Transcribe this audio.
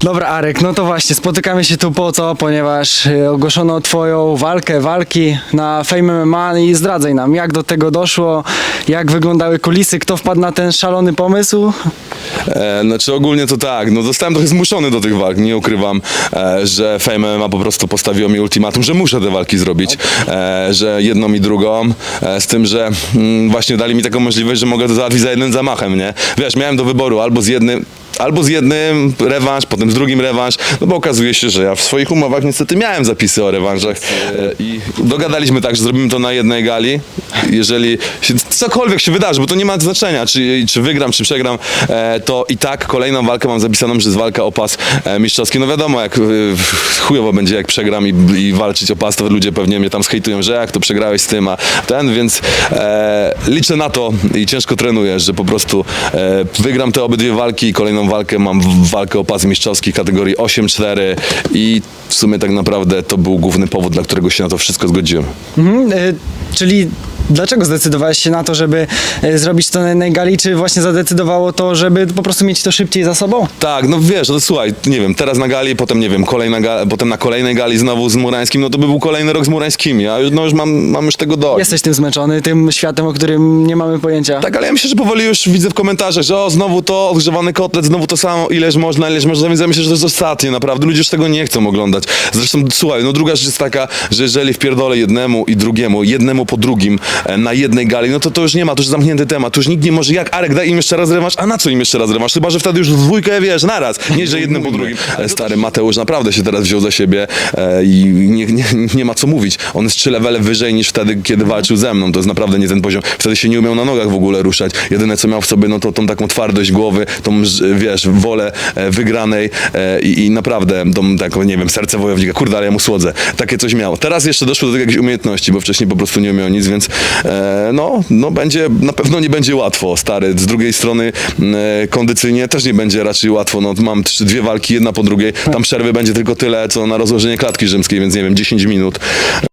Dobra, Arek, no to właśnie, spotykamy się tu po co, ponieważ y, ogłoszono twoją walkę, walki na Fame MMA i zdradzaj nam, jak do tego doszło, jak wyglądały kulisy, kto wpadł na ten szalony pomysł? E, znaczy ogólnie to tak, no zostałem trochę zmuszony do tych walk, nie ukrywam, e, że Fame MMA po prostu postawiło mi ultimatum, że muszę te walki zrobić, e, że jedną i drugą, e, z tym, że mm, właśnie dali mi taką możliwość, że mogę to załatwić za jednym zamachem, nie? Wiesz, miałem do wyboru albo z jednym, albo z jednym rewanż, potem z drugim rewanż, no bo okazuje się, że ja w swoich umowach niestety miałem zapisy o rewanżach e, i dogadaliśmy tak, że zrobimy to na jednej gali. Jeżeli się, cokolwiek się wydarzy, bo to nie ma znaczenia, czy, czy wygram, czy przegram, e, to i tak kolejną walkę mam zapisaną, że jest walka o pas e, mistrzowski. No wiadomo, jak chujowo będzie, jak przegram i, i walczyć o pas, to ludzie pewnie mnie tam skejtują, że jak to przegrałeś z tym, a ten, więc e, liczę na to i ciężko trenuję, że po prostu e, wygram te obydwie walki i kolejną walkę mam walkę o pas mistrzowski kategorii 8-4 i w sumie tak naprawdę to był główny powód, dla którego się na to wszystko zgodziłem. Y, czyli dlaczego zdecydowałeś się na to, żeby y, zrobić to na jednej gali, czy właśnie zadecydowało to, żeby po prostu mieć to szybciej za sobą? Tak, no wiesz, no słuchaj, nie wiem, teraz na gali, potem nie wiem, kolejna ga, potem na kolejnej gali znowu z Murańskim, no to by był kolejny rok z Murańskimi, a już, no już mam, mam już tego dość. Jesteś tym zmęczony, tym światem, o którym nie mamy pojęcia. Tak, ale ja myślę, że powoli już widzę w komentarzach, że o, znowu to, odgrzewany kotlet, znowu to samo, ileż można, ileż można, więc ja myślę, że to jest ostatnie, naprawdę, ludzie już tego nie chcą oglądać. Zresztą, słuchaj, no druga rzecz jest taka, że jeżeli wpierdolę jednemu i drugiemu, jednemu po drugim e, na jednej gali, no to to już nie ma, to już zamknięty temat, to już nikt nie może, jak Arek, daj im jeszcze raz rewanż, a na co im jeszcze raz rewanż? Chyba, że wtedy już w dwójkę, wiesz, naraz, nie, że jednym po drugim. E, Stary Mateusz naprawdę się teraz wziął za siebie e, i nie, nie, nie ma co mówić. On jest trzy levele wyżej niż wtedy, kiedy walczył ze mną. To jest naprawdę nie ten poziom. Wtedy się nie umiał na nogach w ogóle ruszać. Jedyne, co miał w sobie, no to tą taką twardość głowy, tą, wiesz, wolę e, wygranej e, i, i naprawdę tą taką, nie wiem, serce wojownika. Kurde, ale ja mu słodzę. Takie coś miał. Teraz jeszcze doszło do jakiejś umiejętności, bo wcześniej po prostu nie umiał nic, więc e, no, no będzie, na pewno nie będzie łatwo, stary. Z drugiej strony e, kondycyjnie też nie będzie raczej łatwo. No, mam trzy, dwie walki, jedna po drugiej. Tam przerwy będzie tylko tyle, co na rozłożenie klatki rzymskiej, więc nie wiem, 10 minut.